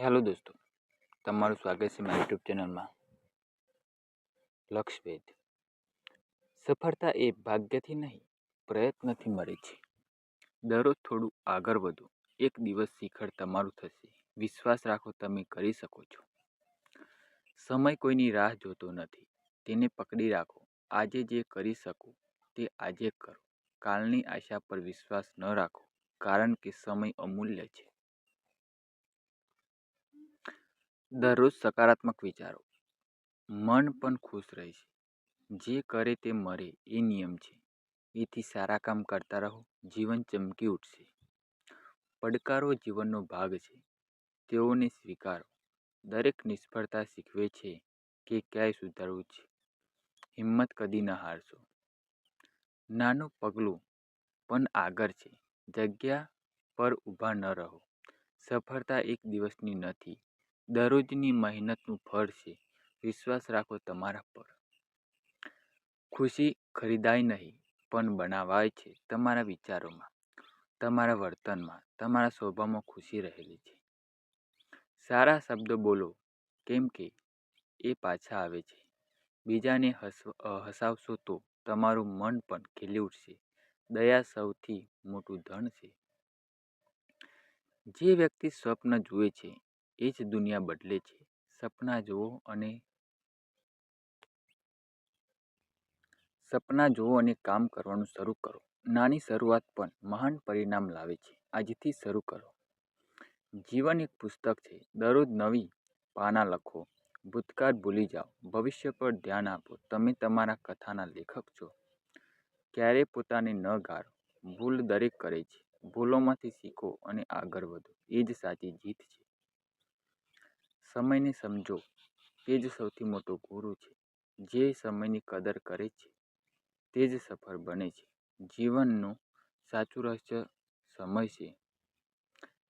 Hello દોસ્તો, તમારું સ્વાગત છે મારી યુટ્યુબ ચેનલમાં. લક્ષભેદ. સફળતા એ ભાગ્યથી નહીં, પ્રયત્નથી મળે છે. દરરોજ થોડું આગળ વધો, એક દિવસ શિખર તમારું થશે. વિશ્વાસ રાખો તમે કરી શકો છો. સમય કોઈની રાહ જોતો નથી, તેને પકડી રાખો. આજે જે કરી શકો, તે આજે કરો. કાલની આશા પર વિશ્વાસ ન રાખો, કારણ કે સમય અમૂલ્ય છે. દરરોજ સકારાત્મક વિચારો. મન પણ ખુશ રહેશે. જે કરે તે મરે, એ નિયમ છે. એથી સારા કામ કરતા રહો, જીવન ચમકી ઉઠશે. પડકારો જીવનનો ભાગ છે. તેઓને સ્વીકારો. દરેક નિષ્ફળતા શીખવે છે કે ક્યાંય સુધારવું છે. હિંમત કદી ન હારશો. નાનું પગલું પણ આગળ છે. જગ્યા પર ઊભા ન રહો. સફળતા એક દિવસની નથી. દરરોજની મહેનતનું ફળ છે. વિશ્વાસ રાખો તમારા પર. ખુશી ખરીદાય નહીં, પણ બનાવાય છે તમારા વિચારોમાં, તમારા વર્તનમાં, તમારા સ્વભાવમાં ખુશી રહેલી છે. સારા શબ્દો બોલો, કેમ કે એ પાછા આવે છે. બીજાને હસ હસાવશો તો તમારું મન પણ ખીલી ઉઠશે. દયા સૌથી મોટું ધન છે. જે વ્યક્તિ સ્વપ્ન જુએ છે એ જ દુનિયા બદલે છે. સપના જુઓ અને સપના જુઓ અને કામ કરવાનું શરૂ કરો. નાની શરૂઆત પણ મહાન પરિણામ લાવે છે. આજથી શરૂ કરો. જીવન એક પુસ્તક છે. દરરોજ નવી પાના લખો. ભૂતકાળ ભૂલી જાઓ. ભવિષ્ય પર ધ્યાન આપો. તમે તમારા કથાના લેખક છો. ક્યારેય પોતાને ન ગાળો. ભૂલ દરેક કરે છે. ભૂલોમાંથી શીખો અને આગળ વધો. એ જ સાચી જીત છે. સમયને સમજો તે જ સૌથી મોટો ગુરુ છે. જે સમયની કદર કરે છે, તે જ સફળ બને છે. જીવનનું સાચું રહસ્ય સમય છે.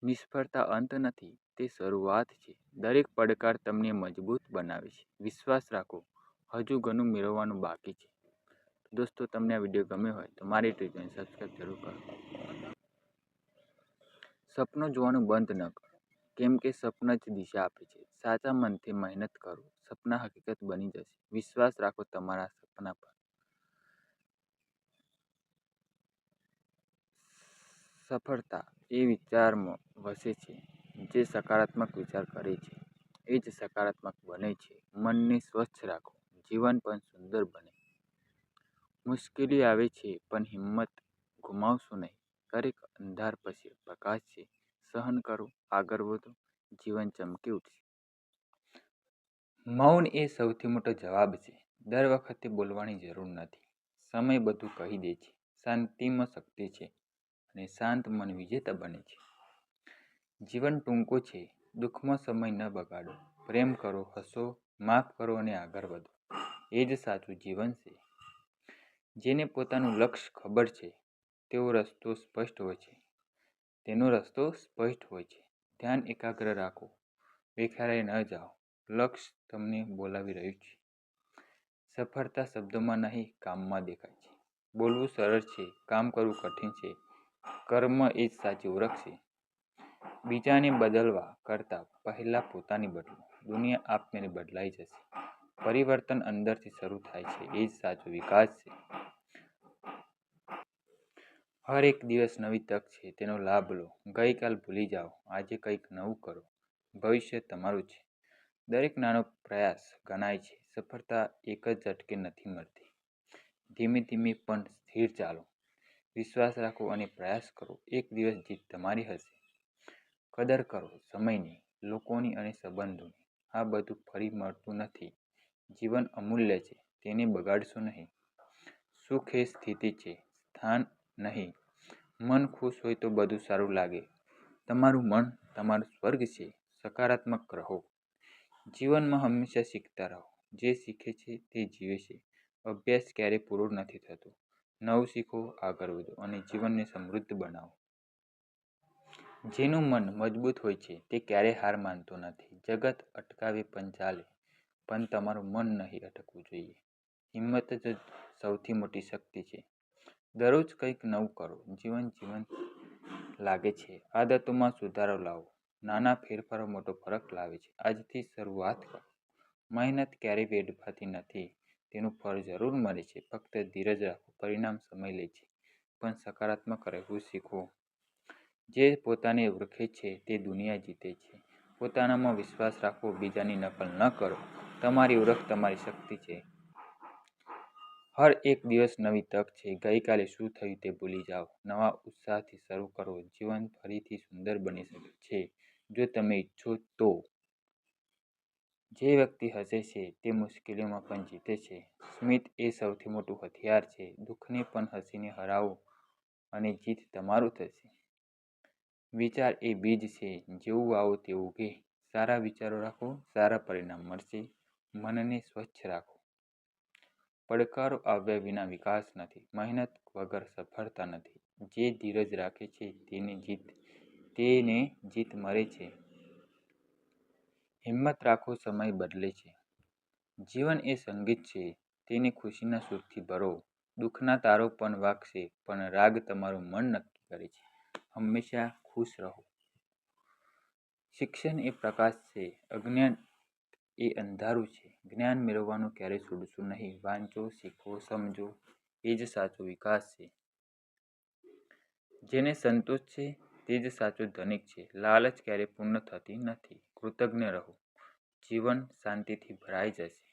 નિષ્ફળતા અંત નથી, તે શરૂઆત છે. દરેક પડકાર તમને મજબૂત બનાવે છે. વિશ્વાસ રાખો, હજુ ઘણું મેળવવાનું બાકી છે. દોસ્તો, તમને આ વીડિયો ગમ્યો હોય તો મારી ટ્રીટને સબસ્ક્રાઈબ જરૂર કરો. સપનું જોવાનું બંધ ન કરો. કેમ કે સપના જ દિશા આપે છે. સાચા મનથી મહેનત કરો. સપના હકીકત બની જશે. વિશ્વાસ રાખો તમારા સપના પર. સફળતા એ વિચારમાં વસે છે. જે સકારાત્મક વિચાર કરે છે, એ જ સકારાત્મક બને છે. મનને સ્વચ્છ રાખો. જીવન પણ સુંદર બને. મુશ્કેલી આવે છે, પણ હિંમત ગુમાવશો નહીં. દરેક અંધાર પછી પ્રકાશ છે. સહન કરો, આગળ વધો, જીવન ચમકી ઉઠશે મૌન એ સૌથી મોટો જવાબ છે. દર વખતે બોલવાની જરૂર નથી. સમય બધું કહી દે છે. શાંતિમાં શક્તિ છે અને શાંત મન વિજેતા બને છે. જીવન ટૂંકું છે. દુઃખમાં સમય ન બગાડો. પ્રેમ કરો, હસો, માફ કરો અને આગળ વધો. એ જ સાચું જીવન છે. જેને પોતાનું લક્ષ્ય ખબર છે, તેવો રસ્તો સ્પષ્ટ હોય છે. તેનો રસ્તો સ્પષ્ટ હોય છે. ધ્યાન એકાગ્ર રાખો. વિખેરાઈ ન જાઓ. લક્ષ્ય તમને બોલાવી રહ્યું છે. સફળતા શબ્દોમાં નહીં, કામમાં દેખાય છે. બોલવું સરળ છે. કામ કરવું કઠિન છે. કર્મ એ જ સાચી ઓળખ છે. બીજાને બદલવા કરતાં પહેલાં પોતાની બદલો. દુનિયા આપમેળે બદલાઈ જશે. પરિવર્તન અંદરથી શરૂ થાય છે. એ જ સાચો વિકાસ છે. હર એક દિવસ નવી તક છે, તેનો લાભ લો. ગઈકાલ ભૂલી જાઓ. આજે કંઈક નવું કરો. ભવિષ્ય તમારું છે. દરેક નાનો પ્રયાસ ગણાય છે. સફળતા એક જ ઝટકે નથી મળતી. ધીમે ધીમે પણ સ્થિર ચાલો. વિશ્વાસ રાખો અને પ્રયાસ કરો. એક દિવસ જીત તમારી હશે. કદર કરો. સમયની લોકોની અને સંબંધોની. આ બધું ફરી મળતું નથી. જીવન અમૂલ્ય છે. તેને બગાડશો નહીં. સુખ એ સ્થિતિ છે. સ્થાન નહીં. મન ખુશ હોય તો બધું સારું લાગે. તમારું મન તમારું સ્વર્ગ છે. સકારાત્મક રહો. જીવનમાં હંમેશા શીખતા રહો. જે શીખે છે તે જીવે છે. અભ્યાસ ક્યારેય પૂરો નથી થતો. નવું શીખો, આગળ વધો અને જીવનને સમૃદ્ધ બનાવો. જેનું મન મજબૂત હોય છે તે ક્યારેય હાર માનતો નથી. જગત અટકાવે પણ ચાલે. પણ તમારું મન નહીં અટકવું જોઈએ. હિંમત જ સૌથી મોટી શક્તિ છે. દરરોજ કંઈક નવું કરો. જીવન જીવન લાગે છે. આદતોમાં સુધારો લાવો. નાના ફેરફારો મોટો ફરક લાવે છે. આજથી શરૂઆત કરો. મહેનત ક્યારેય વેડફાતી નથી. તેનું ફળ જરૂર મળે છે. ફક્ત ધીરજ રાખો. પરિણામ સમય લે છે. પણ સકારાત્મક રહેવું શીખો. જે પોતાને ઓળખે છે તે દુનિયા જીતે છે. પોતાનામાં વિશ્વાસ રાખો. બીજાની નકલ ન કરો. તમારી ઓળખ તમારી શક્તિ છે. હર એક દિવસ નવી તક છે. ગઈકાલે શું થયું તે ભૂલી જાઓ. નવા ઉત્સાહથી શરૂ કરો. જીવન ફરીથી સુંદર બની શકે છે. જો તમે ઈચ્છો તો જે વ્યક્તિ હસે છે તે મુશ્કેલીઓમાં પણ જીતે છે. સ્મિત એ સૌથી મોટું હથિયાર છે. દુઃખને પણ હસીને હરાવો અને જીત તમારું થશે. વિચાર એ બીજ છે. જેવું આવો તેવું કે સારા વિચારો રાખો. સારા પરિણામ મળશે. મનને સ્વચ્છ રાખો. પડકારો આવ્યા વિના વિકાસ નથી, મહેનત વગર સફળતા નથી. જે ધીરજ રાખે છે, તેને જીત તેને જીત મળે છે. હિંમત રાખો, સમય બદલે છે. જીવન એ સંગીત છે, તેને ખુશીના સુરથી ભરો. દુઃખના તારો પણ વાગશે, પણ રાગ તમારું મન નક્કી કરે છે. હંમેશા ખુશ રહો. શિક્ષણ એ પ્રકાશ છે. અજ્ઞાન એ અંધારું છે. જ્ઞાન મેળવવાનું ક્યારેય છોડશો નહીં. વાંચો, શીખો, સમજો. એ જ સાચો વિકાસ છે. જેને સંતોષ છે, તે જ સાચો ધનિક છે. લાલચ ક્યારેય પૂર્ણ થતી નથી. કૃતજ્ઞ રહો. જીવન શાંતિથી ભરાઈ જશે.